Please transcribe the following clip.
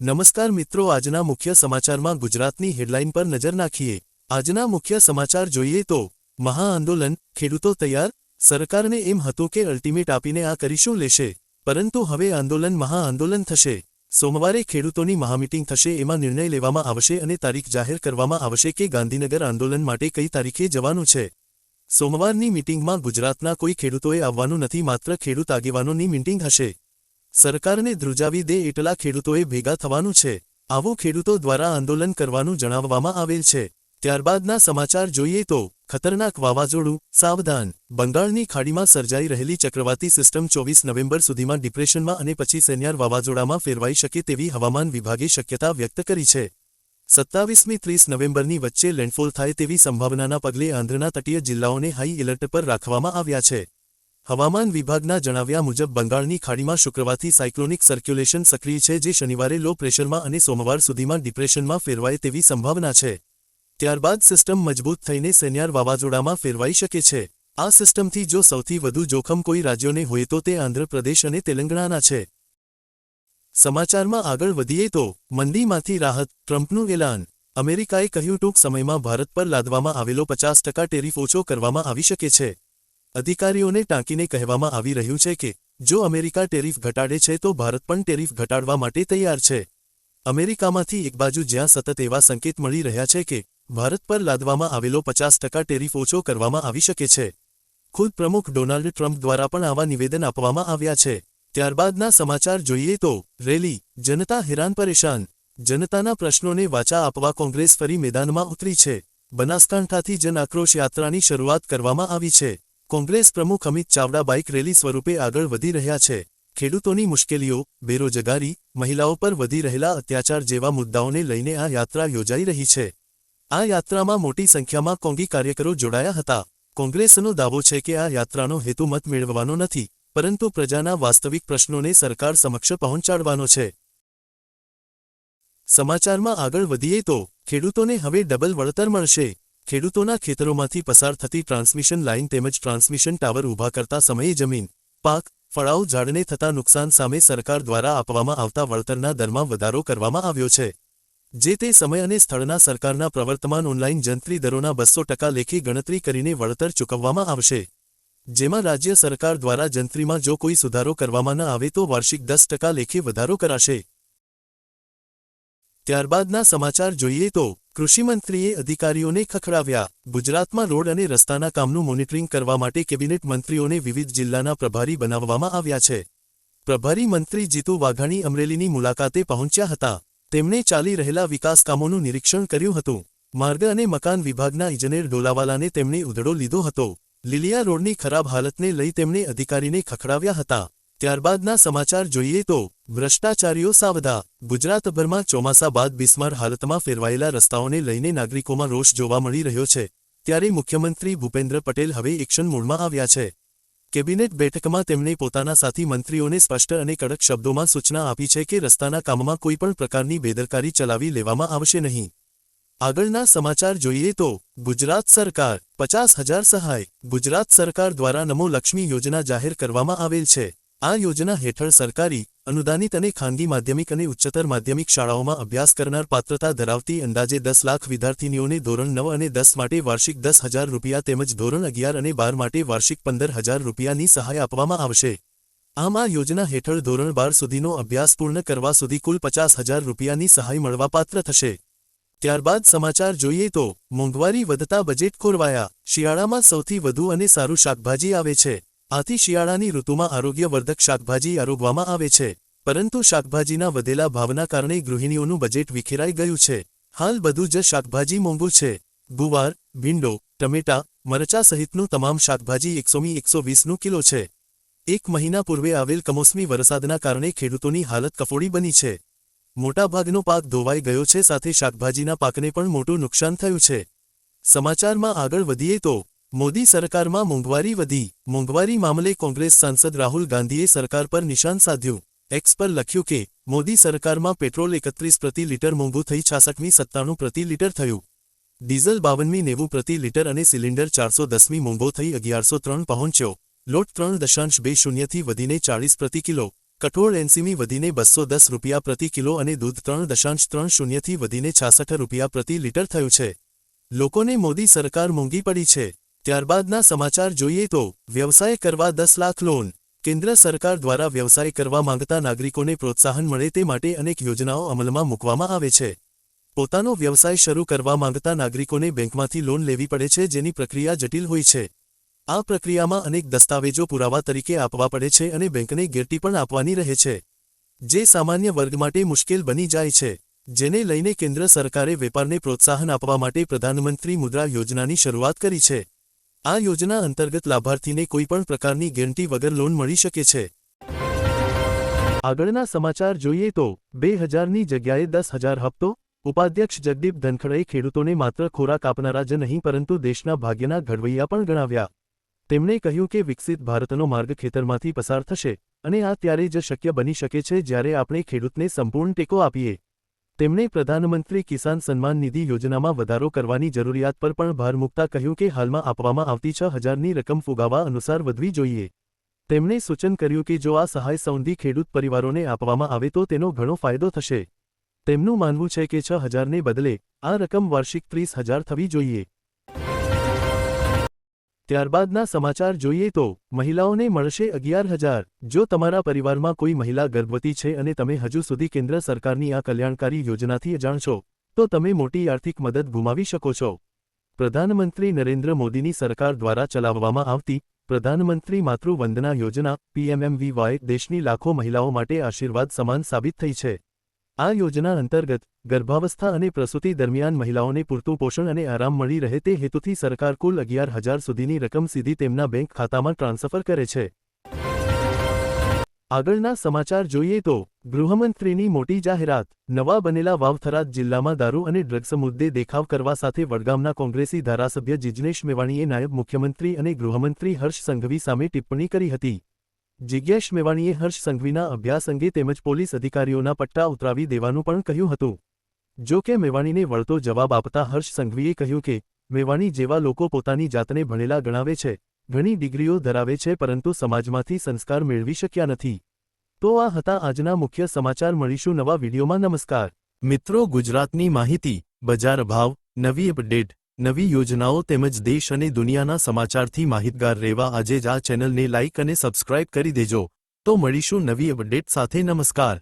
નમસ્કાર મિત્રો, આજના મુખ્ય સમાચારમાં ગુજરાતની હેડલાઇન પર નજર નાખીએ. આજના મુખ્ય સમાચાર જોઈએ તો, મહાઆંદોલન, ખેડૂતો તૈયાર, સરકારને એમ હતું કે અલ્ટિમેટ આપીને આ કરીશું લેશે? પરંતુ હવે આંદોલન મહાઆંદોલન થશે. સોમવારે ખેડૂતોની મહામીટિંગ થશે, એમાં નિર્ણય લેવામાં આવશે અને તારીખ જાહેર કરવામાં આવશે કે ગાંધીનગર આંદોલન માટે કઈ તારીખે જવાનું છે. સોમવારની મીટિંગમાં ગુજરાતના કોઈ ખેડૂતોએ આવવાનું નથી, માત્ર ખેડૂત આગેવાનોની મીટિંગ હશે. સરકારને ધ્રુજાવી દે એટલા ખેડૂતોએ ભેગા થવાનું છે. આવું ખેડૂતો દ્વારા આંદોલન કરવાનું જણાવવામાં આવેલ છે. ત્યારબાદના સમાચાર જોઈએ તો, ખતરનાક વાવાઝોડું, સાવધાન, બંગાળની ખાડીમાં સર્જાઈ રહેલી ચક્રવાતી સિસ્ટમ ચોવીસ નવેમ્બર સુધીમાં ડિપ્રેશનમાં અને પછી સેન્યાર વાવાઝોડામાં ફેરવાઈ શકે તેવી હવામાન વિભાગે શક્યતા વ્યક્ત કરી છે. સત્તાવીસમી ત્રીસ નવેમ્બરની વચ્ચે લેન્ડફોલ થાય તેવી સંભાવનાના પગલે આંધ્રના તટીય જિલ્લાઓને હાઈ એલર્ટ પર રાખવામાં આવ્યા છે. હવામાન વિભાગના જણાવ્યા મુજબ બંગાળની ખાડીમાં શુક્રવારથી સાયક્લોનિક સર્ક્યુલેશન સક્રિય છે જે શનિવારે લો પ્રેશરમાં અને સોમવાર સુધીમાં ડિપ્રેશનમાં ફેરવાય તેવી સંભાવના છે. ત્યારબાદ સિસ્ટમ મજબૂત થઈને સેન્યાર વાવાઝોડામાં ફેરવાઈ શકે છે. આ સિસ્ટમથી જો સૌથી વધુ જોખમ કોઈ રાજ્યોને હોય તો તે આંધ્રપ્રદેશ અને તેલંગાણાના છે. સમાચારમાં આગળ વધીએ તો, મંદીમાંથી રાહત, ટ્રમ્પનું એલાન. અમેરિકાએ કહ્યું, ટૂંક સમયમાં ભારત પર લાદવામાં આવેલો પચાસ ટકા ટેરિફ ઓછો કરવામાં આવી શકે છે. અધિકારીઓને ટાંકીને કહેવામાં આવી રહ્યું છે કે, જો અમેરિકા ટેરિફ ઘટાડે છે તો ભારત પણ ટેરિફ ઘટાડવા માટે તૈયાર છે. અમેરિકામાંથી એક બાજુ જ્યાં સતત એવા સંકેત મળી રહ્યા છે કે, ભારત પર લાદવામાં આવેલો પચાસ ટકા ટેરિફ ઓછો કરવામાં આવી શકે છે. ખુદ પ્રમુખ ડોનાલ્ડ ટ્રમ્પ દ્વારા પણ આવા નિવેદન આપવામાં આવ્યા છે. ત્યારબાદના સમાચાર જોઈએ તો, રેલી, જનતા હેરાન પરેશાન, જનતાના પ્રશ્નોને વાચા આપવા કોંગ્રેસ ફરી મેદાનમાં ઉતરી છે. બનાસકાંઠાથી જન આક્રોશ યાત્રાની શરૂઆત કરવામાં આવી છે. કોંગ્રેસ પ્રમુખ અમિત ચાવડા બાઇક રેલી સ્વરૂપે આગળ વધી રહ્યા છે. ખેડૂતોની મુશ્કેલીઓ, બેરોજગારી, મહિલાઓ પર વધી રહેલા અત્યાચાર જેવા મુદ્દાઓને લઈને આ યાત્રા યોજાઈ રહી છે. આ યાત્રામાં મોટી સંખ્યામાં કોંગી કાર્યકરો જોડાયા હતા. કોંગ્રેસનો દાવો છે કે આ યાત્રાનો હેતુ મત મેળવવાનો નથી, પરંતુ પ્રજાના વાસ્તવિક પ્રશ્નોને સરકાર સમક્ષ પહોંચાડવાનો છે. સમાચારમાં આગળ વધીએ તો, ખેડૂતોને હવે ડબલ વળતર મળશે. ખેડૂતોના ખેતરોમાંથી પસાર થતી ટ્રાન્સમિશન લાઇન તેમજ ટ્રાન્સમિશન ટાવર ઊભા કરતા સમયે જમીન, પાક ફળાઉ ઝાડને થતા નુકસાન સામે સરકાર દ્વારા આપવામાં આવતા વળતરના દરમાં વધારો કરવામાં આવ્યો છે. જે તે સમય અને સ્થળના સરકારના પ્રવર્તમાન ઓનલાઇન જંત્રી દરોના બસો ટકા લેખી ગણતરી કરીને વળતર ચૂકવવામાં આવશે. જેમાં રાજ્ય સરકાર દ્વારા જંત્રીમાં જો કોઈ સુધારો કરવામાં ન આવે તો વાર્ષિક દસ ટકા લેખે વધારો કરાશે. ત્યારબાદના સમાચાર જોઈએ તો કૃષિમંત્રીએ અધિકારીઓને ખખડાવ્યા. ગુજરાતમાં રોડ અને રસ્તાના કામનું મોનિટરિંગ કરવા માટે કેબિનેટ મંત્રીઓને વિવિધ જિલ્લાના પ્રભારી બનાવવામાં આવ્યા છે. પ્રભારી મંત્રી જીતુ વાઘાણી અમરેલીની મુલાકાતે પહોંચ્યા હતા. તેમણે ચાલી રહેલા વિકાસ કામોનું નિરીક્ષણ કર્યું હતું. માર્ગ અને મકાન વિભાગના ઇજનેર ડોલાવાલાને તેમણે ઉધડો લીધો હતો. લીલિયા રોડની ખરાબ હાલતને લઈ તેમણે અધિકારીને ખખડાવ્યા હતા. ત્યારબાદના સમાચાર જોઈએ તો, ભ્રષ્ટાચારીઓ સાવધા, ગુજરાતભરમાં ચોમાસા બાદ બિસ્માર હાલતમાં ફેરવાયેલા રસ્તાઓને લઈને નાગરિકોમાં રોષ જોવા મળી રહ્યો છે, ત્યારે મુખ્યમંત્રી ભૂપેન્દ્ર પટેલ હવે એક્શન મોડમાં આવ્યા છે. કેબિનેટ બેઠકમાં તેમણે પોતાના સાથી મંત્રીઓને સ્પષ્ટ અને કડક શબ્દોમાં સૂચના આપી છે કે રસ્તાના કામમાં કોઈપણ પ્રકારની બેદરકારી ચલાવી લેવામાં આવશે નહીં. આગળના સમાચાર જોઈએ તો, ગુજરાત સરકાર પચાસ હજાર સહાય, ગુજરાત સરકાર દ્વારા નમો લક્ષ્મી યોજના જાહેર કરવામાં આવેલ છે. આ યોજના હેઠળ સરકારી, અનુદાનિત અને ખાનગી માધ્યમિક અને ઉચ્ચતર માધ્યમિક શાળાઓમાં અભ્યાસ કરનાર પાત્રતા ધરાવતી અંદાજે દસ લાખ વિદ્યાર્થીનીઓને ધોરણ નવ અને દસ માટે વાર્ષિક દસ હજાર રૂપિયા તેમજ ધોરણ અગિયાર અને બાર માટે વાર્ષિક પંદર હજાર રૂપિયાની સહાય આપવામાં આવશે. આમ આ યોજના હેઠળ ધોરણ બાર સુધીનો અભ્યાસ પૂર્ણ કરવા સુધી કુલ પચાસ હજાર રૂપિયાની સહાય મળવાપાત્ર થશે. ત્યારબાદ સમાચાર જોઈએ તો, મોંઘવારી વધતા બજેટ ખોરવાયા, શિયાળામાં સૌથી વધુ અને સારું શાકભાજી આવે છે. આથી શિયાળાની ઋતુમાં આરોગ્યવર્ધક શાકભાજી આરોગવામાં આવે છે. પરંતુ શાકભાજીના વધેલા ભાવના કારણે ગૃહિણીઓનું બજેટ વિખેરાઈ ગયું છે. હાલ બધું જ શાકભાજી મોંઘું છે. ગુવાર, ભીંડો, ટમેટા, મરચા સહિતનું તમામ શાકભાજી એકસોમી એકસો વીસનું કિલો છે. એક મહિના પૂર્વે આવેલ કમોસમી વરસાદના કારણે ખેડૂતોની હાલત કફોડી બની છે. મોટાભાગનો પાક ધોવાઈ ગયો છે સાથે શાકભાજીના પાકને પણ મોટું નુકસાન થયું છે. સમાચારમાં આગળ વધીએ તો મોદી સરકારમાં મોંઘવારી વધી. મોંઘવારી મામલે કોંગ્રેસ સાંસદ રાહુલ ગાંધીએ સરકાર પર નિશાન સાધ્યું. એક્સ પર લખ્યું કે, મોદી સરકારમાં પેટ્રોલ એકત્રીસ પ્રતિ લીટર મોંઘું થઈ છાસઠમી સત્તાણું પ્રતિ લીટર થયું. ડીઝલ બાવનમી નેવું પ્રતિ લીટર અને સિલિન્ડર ચારસો દસમી મોંઘો થઈ અગિયારસો ત્રણ પહોંચ્યો. લોટ ત્રણ દશાંશ બે શૂન્યથી વધીને ચાળીસ પ્રતિ કિલો. કઠોળ એનસીમી વધીને બસો દસ રૂપિયા પ્રતિ કિલો અને દૂધ ત્રણ દશાંશ ત્રણ શૂન્યથી વધીને છાસઠ રૂપિયા પ્રતિ લીટર થયું છે. લોકોને મોદી સરકાર મોંઘી પડી છે. ત્યારબાદના સમાચાર જોઈએ તો, વ્યવસાય કરવા દસ લાખ લોન. કેન્દ્ર સરકાર દ્વારા વ્યવસાય કરવા માંગતા નાગરિકોને પ્રોત્સાહન મળે તે માટે અનેક યોજનાઓ અમલમાં મૂકવામાં આવે છે. પોતાનો વ્યવસાય શરૂ કરવા માંગતા નાગરિકોને બેંકમાંથી લોન લેવી પડે છે જેની પ્રક્રિયા જટિલ હોય છે. આ પ્રક્રિયામાં અનેક દસ્તાવેજો પુરાવા તરીકે આપવા પડે છે અને બેંકને ગેરટી પણ આપવાની રહે છે. જે સામાન્ય વર્ગ માટે મુશ્કેલ બની જાય છે, જેને લઈને કેન્દ્ર સરકારે વેપારને પ્રોત્સાહન આપવા માટે પ્રધાનમંત્રી મુદ્રા યોજનાની શરૂઆત કરી છે. આ યોજના અંતર્ગત લાભાર્થીને કોઈપણ પ્રકારની ગેરંટી વગર લોન મળી શકે છે. આગળના સમાચાર જોઈએ તો, બે હજારની જગ્યાએ દસ હજાર હપ્તો, ઉપાધ્યક્ષ જગદીપ ધનખડે ખેડૂતોને માત્ર ખોરાક આપનારા જ નહીં પરંતુ દેશના ભાગ્યના ઘડવૈયા પણ ગણાવ્યા. તેમણે કહ્યું કે વિકસિત ભારતનો માર્ગ ખેતરમાંથી પસાર થશે અને આ ત્યારે જ શક્ય બની શકે છે જ્યારે આપણે ખેડૂતને સંપૂર્ણ ટેકો આપીએ. તેમણે પ્રધાનમંત્રી કિસાન સન્માન નિધિ યોજનામાં વધારો કરવાની જરૂરિયાત પર પણ ભાર મૂકતા કહ્યું કે હાલમાં આપવામાં આવતી છ હજારની રકમ ફુગાવા અનુસાર વધવી જોઈએ. તેમણે સૂચન કર્યું કે જો આ સહાય સૌંધી ખેડૂત પરિવારોને આપવામાં આવે તો તેનો ઘણો ફાયદો થશે. તેમનું માનવું છે કે છ હજારને બદલે આ રકમ વાર્ષિક ત્રીસ હજાર થવી જોઈએ. ત્યારબાદના સમાચાર જોઈએ તો, મહિલાઓને મળશે અગિયાર હજાર. જો તમારા પરિવારમાં કોઈ મહિલા ગર્ભવતી છે અને તમે હજુ સુધી કેન્દ્ર સરકારની આ કલ્યાણકારી યોજનાથી અજાણ છો, તો તમે મોટી આર્થિક મદદ ગુમાવી શકો છો. પ્રધાનમંત્રી નરેન્દ્ર મોદીની સરકાર દ્વારા ચલાવવામાં આવતી પ્રધાનમંત્રી માતૃવંદના યોજના, પીએમએમવીવાય, દેશની લાખો મહિલાઓ માટે આશીર્વાદ સમાન સાબિત થઈ છે. આ યોજના અંતર્ગત ગર્ભાવસ્થા અને પ્રસૂતિ દરમિયાન મહિલાઓને પૂરતું પોષણ અને આરામ મળી રહે તે હેતુથી સરકાર કુલ અગિયાર હજાર સુધીની રકમ સીધી તેમના બેંક ખાતામાં ટ્રાન્સફર કરે છે. આગળના સમાચાર જોઈએ તો ગૃહમંત્રીની મોટી જાહેરાત, નવા બનેલા વાવથરાદ જિલ્લામાં દારૂ અને ડ્રગ્સ મુદ્દે દેખાવ કરવા સાથે વડગામના કોંગ્રેસી ધારાસભ્ય જિજ્નેશ મેવાણીએ નાયબ મુખ્યમંત્રી અને ગૃહમંત્રી હર્ષ સંઘવી સામે ટિપ્પણી કરી હતી. જિજ્ઞેશ મેવાણીએ હર્ષ સંઘવીના અભ્યાસ અંગે તેમજ પોલીસ અધિકારીઓના પટ્ટા ઉતરાવી દેવાનું પણ કહ્યું હતું. જો કે મેવાણીને વળતો જવાબ આપતા હર્ષ સંઘવીએ કહ્યું કે, મેવાણી જેવા લોકો પોતાની જાતને ભણેલા ગણાવે છે, ઘણી ડિગ્રીઓ ધરાવે છે પરંતુ સમાજમાંથી સંસ્કાર મેળવી શક્યા નથી. તો આ હતા આજના મુખ્ય સમાચાર, મળીશું નવા વિડીયોમાં. નમસ્કાર. મિત્રો, ગુજરાતની માહિતી, બજાર ભાવ, નવી અપડેટ નવી યોજનાઓ તેમજ દેશ અને દુનિયાના સમાચારથી માહિતગાર રહેવા આજે જ આ ચેનલને લાઇક અને સબસ્ક્રાઇબ કરી દેજો. તો મળીશું નવી અપડેટ સાથે. નમસ્કાર.